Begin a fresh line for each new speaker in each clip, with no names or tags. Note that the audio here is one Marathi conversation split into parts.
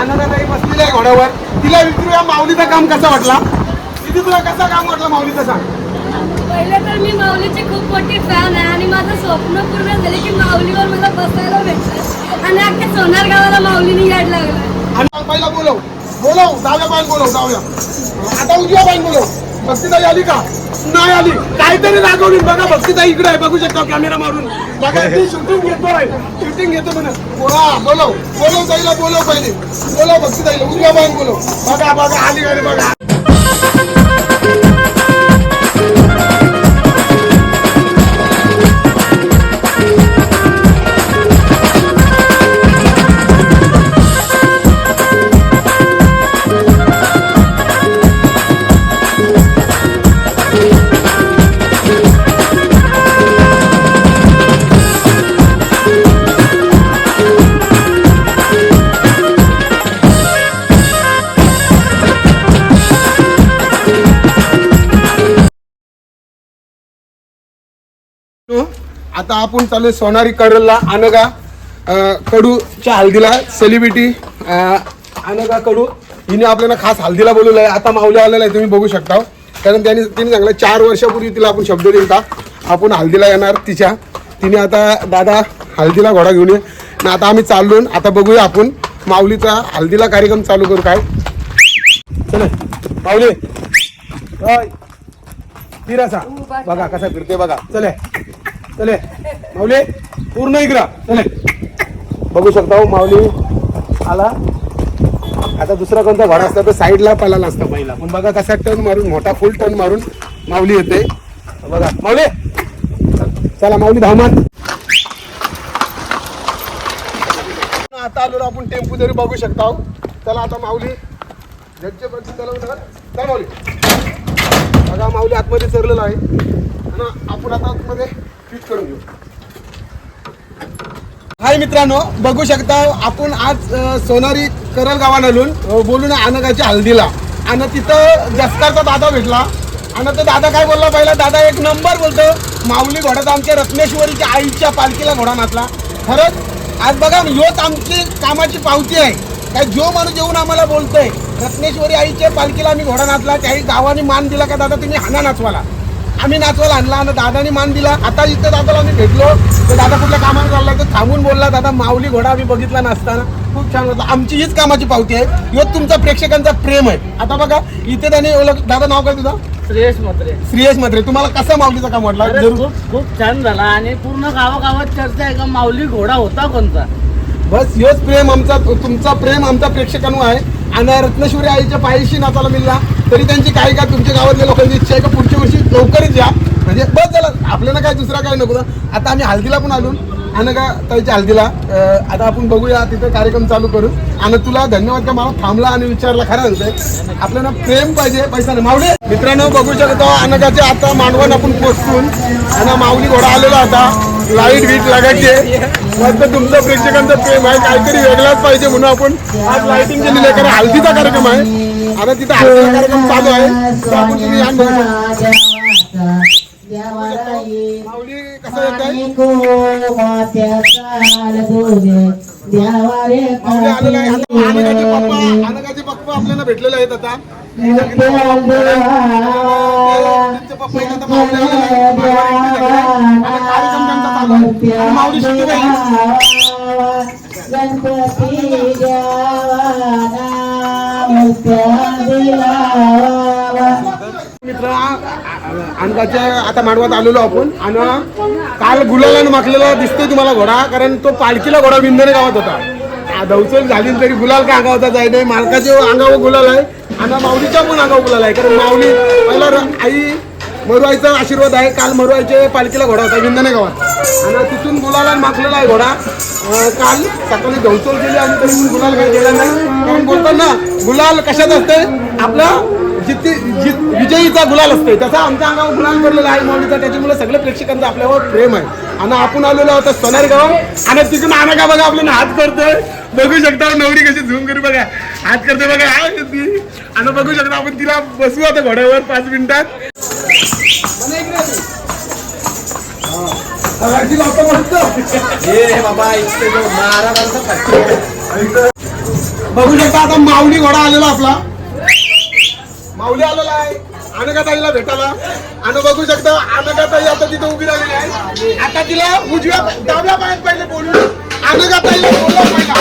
आनंदाताई बसलेली आहे घोड्यावर. तिला विचारूया माऊलीचं काम कसं वाटला? तिथे तुला कसं काम वाटलं माऊलीचं सांग.
पहिले तर मी माऊलीची खूप मोठी फॅन आहे आणि माझं स्वप्न पूर्ण झाले की माऊलीवर मला बसायला भेटलं. आणि अख्ख्या सोनार गावाला माऊलीने याड लागलं.
आणि पहिला बोलव. बोलव डाव्या पाय बोलव डाव्या आता उजव्या पाय बोलव. भक्तीताई आली का? नाही आली. काहीतरी रागवली बघा भक्तीताई इकडे आहे. बघू शकता कॅमेरा मारून. बघा ती शूटिंग घेतोय. शूटिंग घेतो म्हणे. बोला बोलव. बोलव ताईला बोलव पहिले. बोलव भक्तीताईला उजव्या पाय बोलव. बघा बघा आली गाडी बघा. आता आपण चालू सोनारी करलला अनगा कडूच्या हल्दीला सेलिब्रिटी अनगा कडू हिने आपल्याला खास हल्दीला बोलवलं आहे आता माऊली आलेला आहे तुम्ही बघू शकता. कारण त्याने तिने सांगलं चार वर्षापूर्वी तिला आपण शब्द दिलता. आपण हल्दीला येणार तिच्या. तिने आता दादा हल्दीला घोडा घेऊन ये. आणि आता आम्ही चाललो आता बघूया आपण माऊलीचा हल्दीला कार्यक्रम चालू करू काय. चला माऊली. होय फिरासा बघा कसा फिरते बघा. चले. चले माऊली पूर्ण इकरा चले. बघू शकता हो माऊली आला. आता दुसरा कोणता घोडा असता तर साईडला पाला असता पहिला. पण बघा कसा टर्न मारून मोठा फुल टर्न मारून माऊली येते. बघा. माऊली चला माऊली धावमान. आता आलो आपण टेम्पो जरी बघू शकता हो. चला आता माऊली. झटचे पण चला चला माऊली. बघा माऊली आतमध्ये चरलेला आहे. आणि आपण आता आतमध्ये करून घेऊ. हाय मित्रांनो बघू शकता आपण आज सोनारी करल गावानलून बोलून अनगाच्या हल्दीला आणि तिथं जस्कारचा दादा भेटला. आणि तो दादा काय बोलला? पहिला दादा एक नंबर बोलतो. माऊली घोड्यात आमच्या रत्नेश्वरीच्या आईच्या पालखीला घोडा नाचला खरंच आज बघा योच आमची कामाची पावती आहे. काय जो माणूस येऊन आम्हाला बोलतोय रत्नेश्वरी आईच्या पालखीला आम्ही घोडा नाचला त्याही गावाने मान दिला का दादा तुम्ही हाना नाचवाला आम्ही नाचवायला आणला आणि दादानी मान दिला. आता इथं दादाला आम्ही भेटलो. तर दादा कुठल्या कामाला चालला तर थांबून बोलला दादा माऊली घोडा आम्ही बघितला नसताना खूप छान होता आमची हीच कामाची पावती आहे. ह्यो तुमचा प्रेक्षकांचा प्रेम आहे. आता बघा इथे त्यांनी ओळख दादा नाव काय तुझं?
श्रेयस म्हात्रे.
श्रेयस म्हात्रे. तुम्हाला कसा माऊलीचा काम वाटला?
अरे
जरूर.
खूप खूप छान झाला आणि पूर्ण गावागावात चर्चा आहे का? माऊली घोडा होता कोणता?
बस हेच प्रेम आमचा तुमचा प्रेम आमचा प्रेक्षकांवर आहे. आणि रत्नेश्वरी आईच्या पायीशी नाचायला मिळला. तरी त्यांची काय का तुमच्या गावातल्या लोकांची इच्छा आहे का पुढच्या वर्षी लवकरच या? म्हणजे बस झालं. आपल्याला काय दुसरा काय नको. आता आम्ही हल्दीला पण आलो. आणि का त्याच्या हल्दीला आता आपण बघूया तिथं कार्यक्रम चालू करू आणि तुला धन्यवाद का? मला थांबला आणि विचारला खरं सांगतोय. आपल्याला प्रेम पाहिजे पैसा नाही. माऊली मित्रांनो बघू शकतो अनकाचे आता मांडवण आपण पोचून आणि माऊली घोडा आलेला आता लाइट बीट लागायचे मस्त तुमचं प्रेक्षकांचं प्रेम आहे. काहीतरी वेगळाच पाहिजे म्हणून आपण आज लाईटिंग केलेली आहे. कारण हल्दीचा कार्यक्रम आहे. आता तिथं हल्दीचा कार्यक्रम चालू आहे. कसं येत आहे. आहे अनगाचे पप्पा अनगाचे पप्पा आपल्याला भेटलेले आहेत आता. आणि मित्र अंगाच्या आता मांडवात आलेलो आपण. आणि काल गुलालानं माखलेला दिसतोय तुम्हाला घोडा कारण तो पालखीला घोडा विंदने गावात होता. आ, दवचल झाली तरी गुलाल काय अंगावता जाय नाही मालकाचे अंगावर गुलाल आहे. आणि माऊलीच्या पण अंगा गुलाल आहे कारण माऊली पहिला आई मरुआईचा आशीर्वाद आहे काल मरुआईचे पालखीला घोडा होता विंदने गावात आणि तिथून गुलाला माखलेला आहे घोडा. काल सकाळी धवचोल केली आणि तरी गुलाल काही गेला नाही. कारण बोलताना गुलाल कशात असते? आपला जिथे जित विजयीचा गुलाल असते. तसा आमच्या अंगावर गुलाल पडलेला आहे माऊलीचा. त्याच्यामुळे सगळ्या प्रेक्षकांचं आपल्यावर प्रेम आहे. आणि आपण आलेलो आहोत सोनारी गाव आणि तिथून आणा का बघा आपल्याला हात करतोय. बघू शकता नवरी कशी झूम करू बघा. हात करतोय बघा. आणि बघू शकता आपण तिला बसू आता घोड्यावर पाच मिनिटात. बघू शकता आता माऊली घोडा आलेला आपला. माऊली आलेला आहे. अनका ताईला भेटायला. आणि बघू शकता अनका ताई आता तिथे उभी राहिलेली आहे. आता तिला उजव्या डाव्या पायात पहिले बोलू अनका ताईला बोलवा पहिला.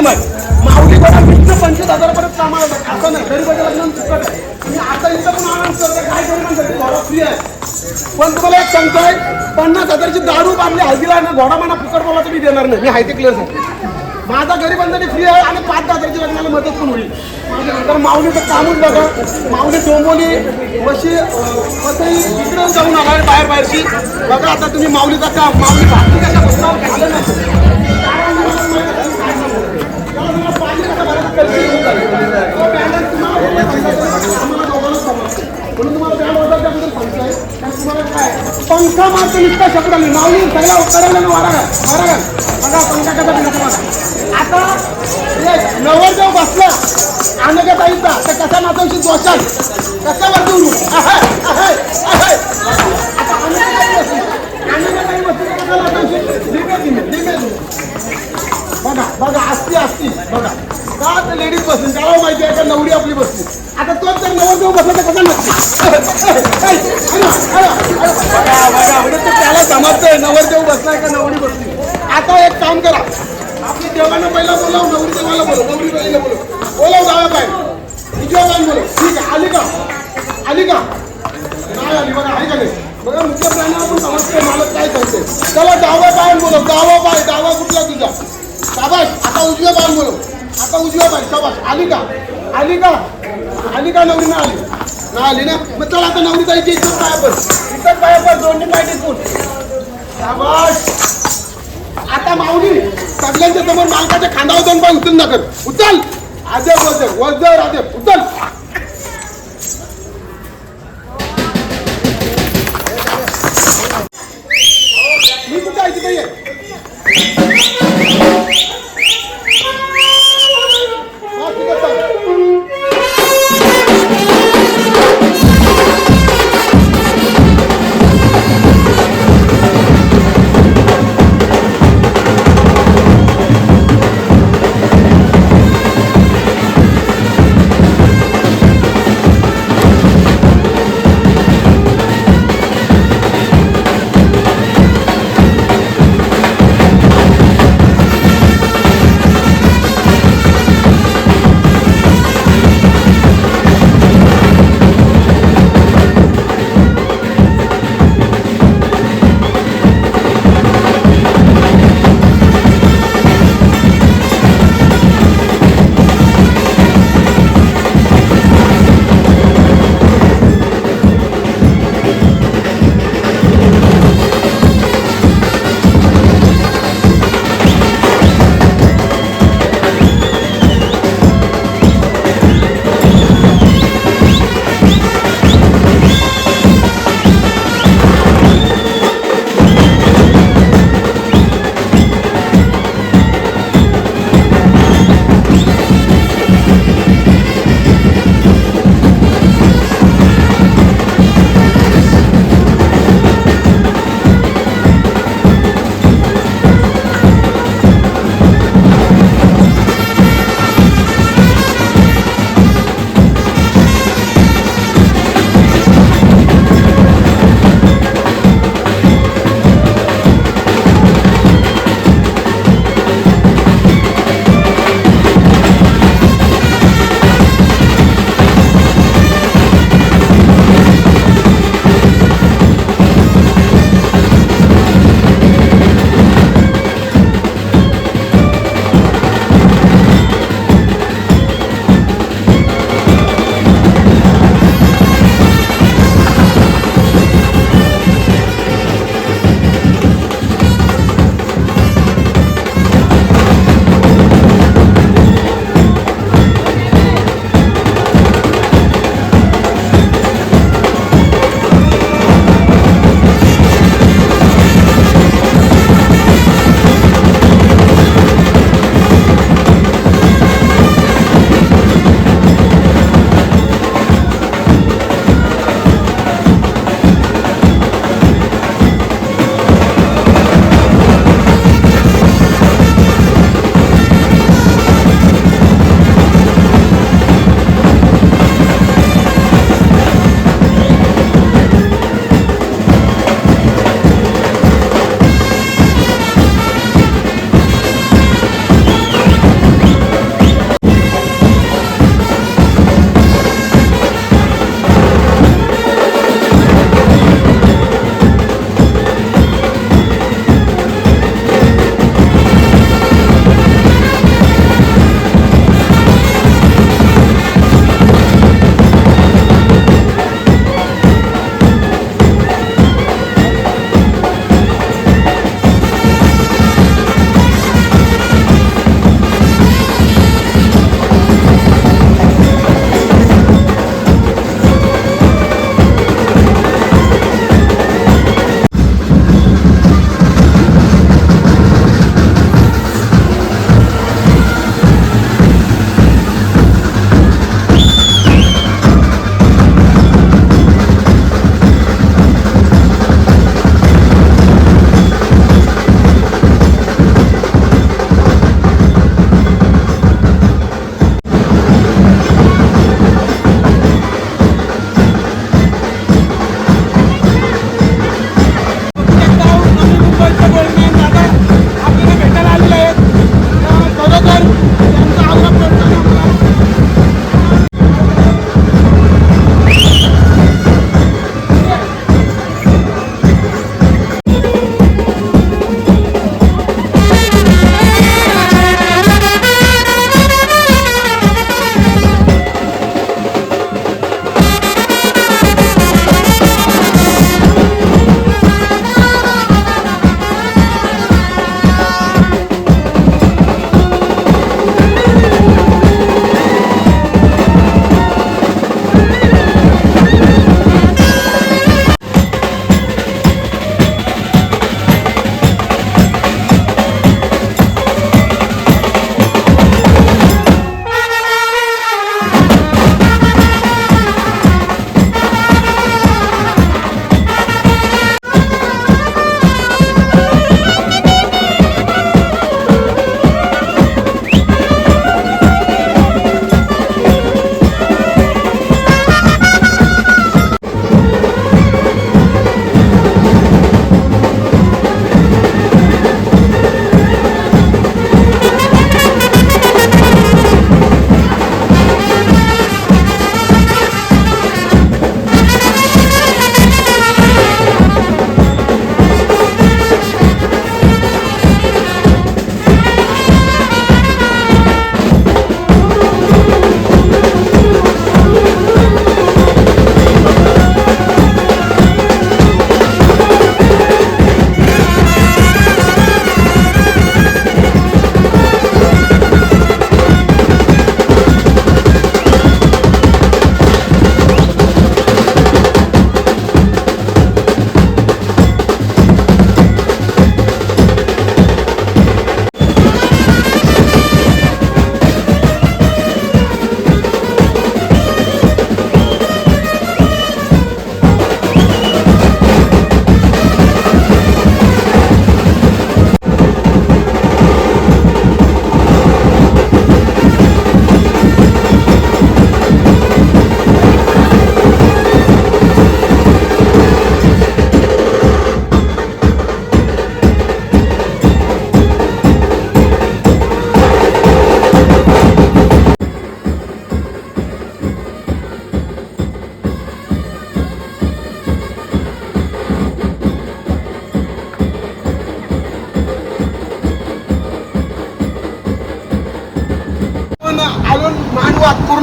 प्रेक्षकांचं प्रेम आहे माऊली बघा वीस पंचवीस हजारापर्यंत कामाला जातात. असं नाही गरीबाच्या लग्न चुकत आहे. तुम्ही आता इथं पण आनंद करता काय गरिबांसाठी घोडा फ्री आहे. पण तुम्हाला एक सांगतोय पन्नास हजारची दारू बांधली हळदीला ना घोडा म्हणा फुकट बोला तुम्ही देणार नाही. मी हायते क्लिअर सांगतो. माझा गरिबांसाठी फ्री आहे आणि पाच दहा हजारची लग्नाला मदत पण होईल. तर माऊलीचं कामच बघा. माऊली डोंबोली वशी वसई इकडे जाऊन आला बाहेर बाहेरची. बघा आता तुम्ही माऊलीचा काम माऊली भाकरी कशा झालं नाही म्हणून तुम्हाला बँड वाजवायच्या अगोदर सांगतोय कारण तुम्हाला काय पंखा मारतो नुसता शब्द मी माऊली सगळ्या उत्तराला वारा घाल वारा घाल बघा पंखा कसा दिला तुम्हाला आता नवर जाऊ बसला अनघा ताईचा तर कसा नाचवशी दोषाल कसा वरती उडू बघा बघा असती असती बघा. का तर लेडीज बसली त्याला माहिती आहे का नवरी आपली बसली आता तो तर नवर देऊ बसला तर कसा नसते? त्याला समजतंय नवर बसलाय का नवरी बसली. आता एक काम करा. आपली देवांना पहिला बोलाव नवरी देवाला बोलव नवरी पहिला बोलव. बोलाव जावा काय विजया काय बोलव. ठीक आहे आली का? आली का? नाही आली बघा आहे का नाही? बघा मुख्य प्राण्याला समजते मला काय सांगते चला डावा पाय बोलव. डावा पाय डावा कुठला तुझा. शाबाश आता उजव्या पाय बोलव. आता उजव्या बाई शाबाश आली का? आली का? आली का नवरी? ना आली. ना आली ना? मग चला आता नवरी जायची इथं पाया पण इथं पाया पण दोन्ही पाय टिकून. आता माऊली सगळ्यांच्या समोर मालकाच्या खांदावर दोन पाय उचलून कर उचल. आजे वजर वजर आजे उचल.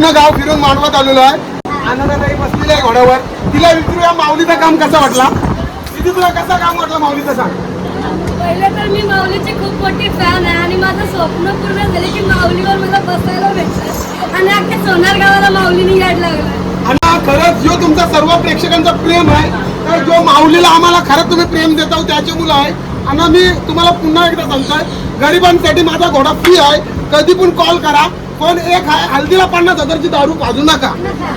पूर्ण गाव फिरून मांडवत आलेलो आहे. आनंदाताई बसलेली आहे घोड्यावर. तिला विचारूया माऊलीचं काम कसा वाटला? तिथे तुला कसा काम वाटलं माऊलीचं सांग.
पहिले तर मी माऊलीची खूप मोठी फॅन आहे आणि माझं स्वप्न पूर्ण झाले की माऊलीवर मला बसायला भेटलं. आणि अख्ख्या सोनार गावाला माऊलीने याड लागलं.
आणि खरंच जो तुमचा सर्व प्रेक्षकांचा प्रेम आहे तर जो माऊलीला आम्हाला खरंच तुम्ही प्रेम देता हो त्याची मुलं आहे. आणि मी तुम्हाला पुन्हा एकदा सांगतोय गरिबांसाठी माझा घोडा फ्री आहे. कधी पण कॉल करा. पण एक हल्दीला पन्नास हजारची दारू पाजू नका.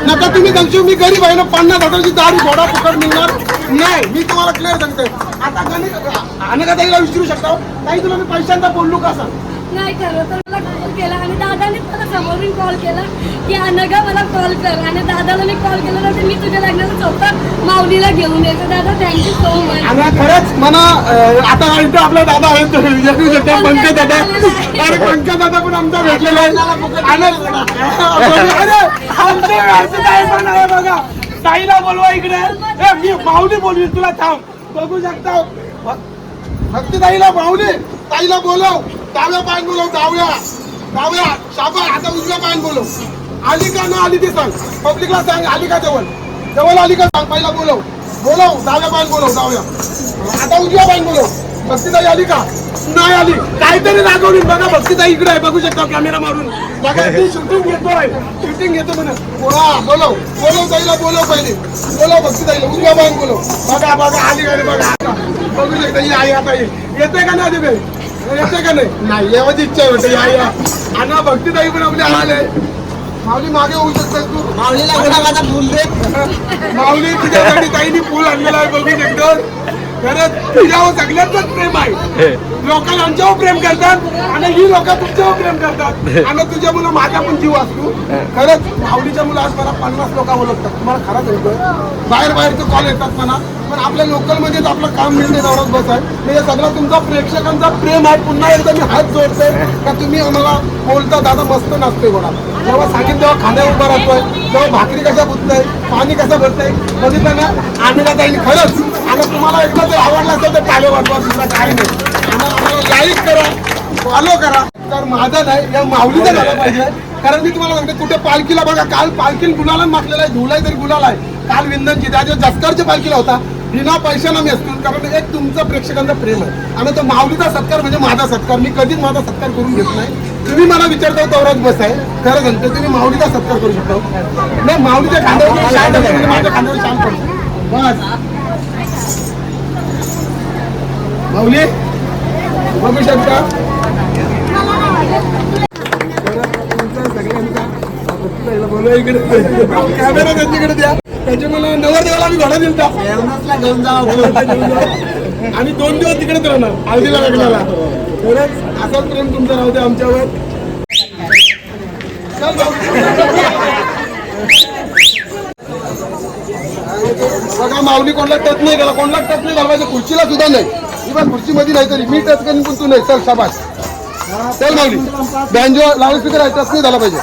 नका तुम्ही सांगशील मी गरीब आहे ना पन्नास हजारची दारू घोडा फुकट मिळणार नाही. मी तुम्हाला क्लिअर सांगतोय आता गणित अनेका विचारू शकता हो. काही तुला मी पैशांचा बोललो का सांग
नाही खरं तर मला कॉल केला आणि दादानेच मला समोरून कॉल केला की अनगा मला कॉल कर. आणि दादाला मी कॉल केला तर मी तुझ्या लग्नाला स्वतः माऊलीला घेऊन यायचं. दादा थँक्यू सो मच
आणि खरंच मला अं, आता इथं आपला दादा आहे तो शकतो पंकज दादा अरे पंकज दादा पण आमचा भेटलेला आहे. आणि अरे, आमचे व्यासपीठ आहे पण आहे बघा. ताईला बोलवा इकडे. ए, मी माऊली बोलवी तुला थांब. बघू शकता. भक्ती ताईला माऊली ताईला बोलव. डाव्या पायन बोलव डाव्या. डाव्या. शाबा आता उजव्या पायन बोलव. आली का ना आली ते सांग. पब्लिकला सांग आली का जवळ. जवळ आली का सांग पहिला बोलव. बोलव. डाव्या पायन बोलव डाव्या. आता उजव्या पायन बोलव. भक्तीताई आली का? नाही आली. काहीतरी रागवली. बघा भक्तीताई इकडे आहे. बघू शकता कॅमेरा मारून. बघा ती शूटिंग घेतोय. शूटिंग घेतो म्हणे. बोला बोलव. बोलव ताईला बोलव पहिले. बोलव भक्तीताईला. उजव्या पायन बोलव. बघा बघा आली गाडी बघा. बघू शकता ही आई आता येते का नाही येते का नाही? नाही यावाची इच्छा आहे वाटतं या या. आणि भक्तीताई पण आपली आले माऊली मागे होऊ शकतात तू.
माऊलीला फुल दे
माऊली तुझ्यासाठी ताईनी पूल आणलेला आहे बघू शकतो खरंच तुझ्यावर सगळ्यांचंच प्रेम आहे. लोक आमच्यावर प्रेम करतात आणि ही लोक तुमच्यावर प्रेम करतात. आणि तुझ्या मुलं माझा पण जीव असतो. खरंच माऊलीच्या मुलं आज मला पन्नास लोक ओळखतात तुम्हाला खरंच सांगतोय बाहेर बाहेरचे कॉल येतात म्हणा पण आपल्या लोकलमध्येच आपलं काम मिळते एवढाच बस आहे. म्हणजे सगळं तुमचा प्रेक्षकांचा प्रेम आहे. पुन्हा एकदा मी हात जोडतोय का तुम्ही आम्हाला बोलता दादा मस्त नाचतोय गोडा जेव्हा सांगेल तेव्हा खाण्यावर उभा राहतोय. तेव्हा भाकरी कशा बुजतंय पाणी कसं भरतंय बघितलं ना आम्ही जाईल खरंच. आणि तुम्हाला एकदा जर आवडलं असेल तर टाळे वाटवा दुसरा काही नाही. आम्हाला लाईक करा फॉलो करा. तर माझं नाही या माऊलीचं झालं पाहिजे. कारण मी तुम्हाला सांगते कुठे पालखीला बघा काल पालखी गुलाला मागलेला आहे धुलाय तरी गुलाला आहे. काल विंदनची त्या दिवस जसकारच्या पालखीला होता. बिना पैशाला मी असतो कारण एक तुमचं प्रेक्षकांचा प्रेम आहे. आणि तो माऊलीचा सत्कार म्हणजे माझा सत्कार. मी कधीच माझा सत्कार करून घेत नाही. तुम्ही मला विचारता तेवढाच बस आहे. खरं सांगतो तुम्ही माऊलीचा सत्कार करू शकता. नाही माऊलीच्या खांद्यावर शांत म्हणजे माझ्या खांद्यावर शांत पडतो बस. माऊली? बघू शकता बोलवा इकडे. कॅमेरा त्यांच्याकडे द्या. त्याच्यामुळे नवरदेवाला मी घोडा दिलता.
घेऊन जा
आणि दोन दिवस तिकडेच राहणार हळदीला लग्नाला. खरंच असाच प्रेम तुमचा राहू दे आमच्यावर. बघा माऊली कोणला टच नाही केला कोणला टच नाही पाहिजे खुर्चीला सुद्धा नाही. बघ खुर्चीमध्ये नाही तरी मी टच करीन पण तू नाही. चल शाबास. चल माऊली. बँजो लाऊड स्पीकर आहे टच नाही झाला पाहिजे.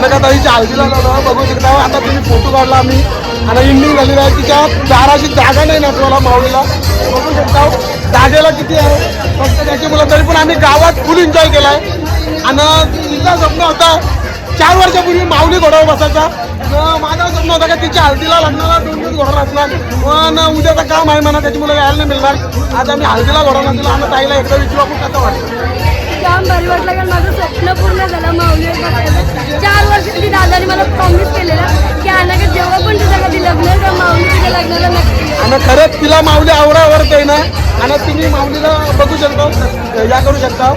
आणि का हळदीला लावलं बघू शकता आता तुम्ही फोटो काढला आम्ही. आणि इंडिंग झाली आहे तिच्या दाराची जागा नाही नटवाला माऊलीला बघू शकता जागेला किती आहे? फक्त त्याची मुलं तरी पण आम्ही गावात फुल एन्जॉय आहे आणि तिचा स्वप्न होता चार वर्षापूर्वी माऊली घोड्यावर बसायचा. माझा स्वप्न होता का तिच्या हळदीला लग्नाला दोन दिवस घोडा लागणार. पण उद्याचं काम आहे म्हणा त्याची मुलं यायला नाही मिळणार. आज आम्ही हळदीला घोडा नसला आणि ताईला एकदा विचारू आपण कसं वाटतं?
काम भारी वाटलं कारण माझं स्वप्न पूर्ण झालं माऊलीवर बसायचं चार वर्ष आधी दादाने मला प्रॉमिस केलेलं की अनागत जेव्हा पण तुझं कधी लग्न तेव्हा माऊली तुझ्या लग्नाला नक्की.
आणि खरंच तिला माऊली आवडावरत आहे ना आणि तुम्ही माऊलीला बघू शकता या करू शकता.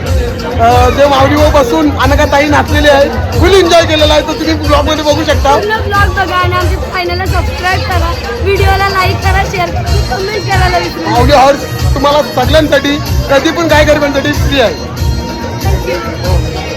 जे माऊलीवर बसून आणि का ताई नाचलेली आहे फुल एन्जॉय केलेला आहे तो तुम्ही ब्लॉगमध्ये बघू शकता.
पूर्ण ब्लॉग बघा आणि आमच्या चॅनलला सबस्क्राईब करा. व्हिडिओला लाईक करा शेअर करा कमेंट करायला विसरू.
माऊली हॉर्स तुम्हाला सगळ्यांसाठी कधी पण काय गरिबांसाठी फ्री आहे.
Oh.